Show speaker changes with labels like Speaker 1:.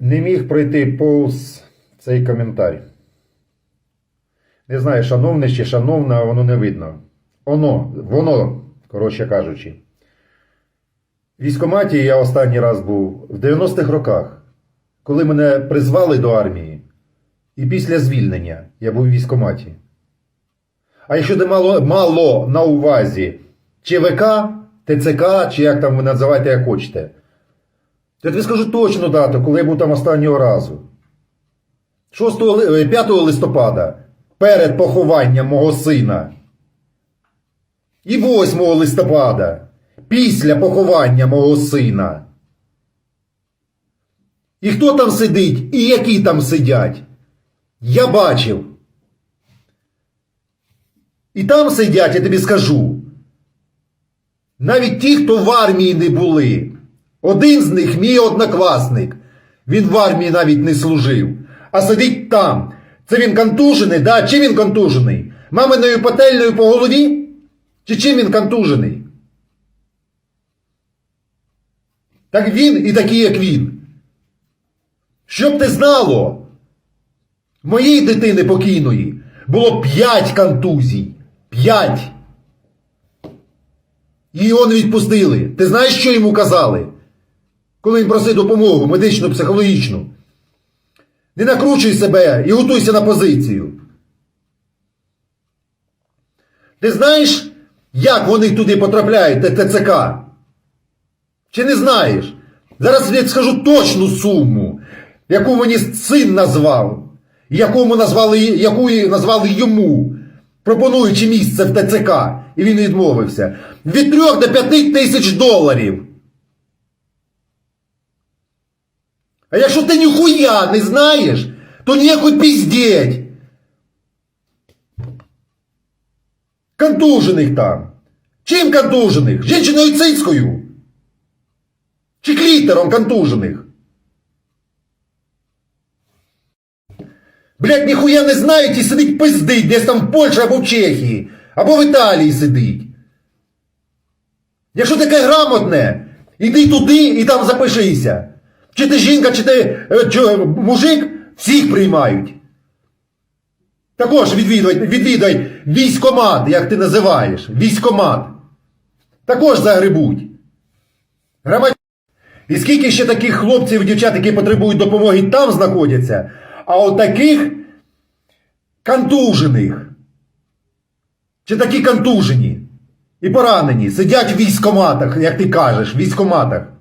Speaker 1: не міг пройти повз цей коментар. Не знаю, шановне чи шановна, воно не видно. Оно, воно, коротше кажучи. В військкоматі я останній раз був в 90-х роках, коли мене призвали до армії, і після звільнення я був в військкоматі. А якщо де мало, мало на увазі ЧВК, ТЦК, чи як там ви називаєте, як хочете, я тобі скажу точну дату, коли я був там останнього разу. 6, ли- е, 5 листопада, перед похованням мого сина. І 8 листопада, після поховання мого сина. І хто там сидить, і які там сидять? Я бачив. І там сидять, я тобі скажу. Навіть ті, хто в армії не були. Один з них мій однокласник. Він в армії навіть не служив. А сидить там. Це він контужений, да? Чим він контужений? Маминою пательною по голові? Чи чим він контужений? Так він і такий, як він. Щоб ти знало, в моєї дитини покійної було 5 контузій. 5. І його не відпустили. Ти знаєш, що йому казали? Коли він просив допомогу медичну, психологічну. Не накручуй себе і готуйся на позицію. Ти знаєш, як вони туди потрапляють, ТЦК? Чи не знаєш? Зараз я скажу точну суму, яку мені син назвав, якому назвали, яку назвали йому, пропонуючи місце в ТЦК, і він відмовився. Від 3 до 5 тисяч доларів. А якщо ти ніхуя не знаєш, то ніякой піздеть. Контужених там. Чим контужених? Жінчиною цицькою? Чи клітером контужених? Блять, ніхуя не знають і сидить пиздить десь там в Польщі або в Чехії, або в Італії сидить. Якщо таке грамотне, іди туди і там запишися. Чи ти жінка, чи ти е, чи, мужик, всіх приймають. Також відвідай, відвідай військомат, як ти називаєш. Військомат. Також загребуть. І скільки ще таких хлопців і дівчат, які потребують допомоги, там знаходяться, а от таких контужених, чи такі контужені і поранені, сидять в військоматах, як ти кажеш, в військоматах.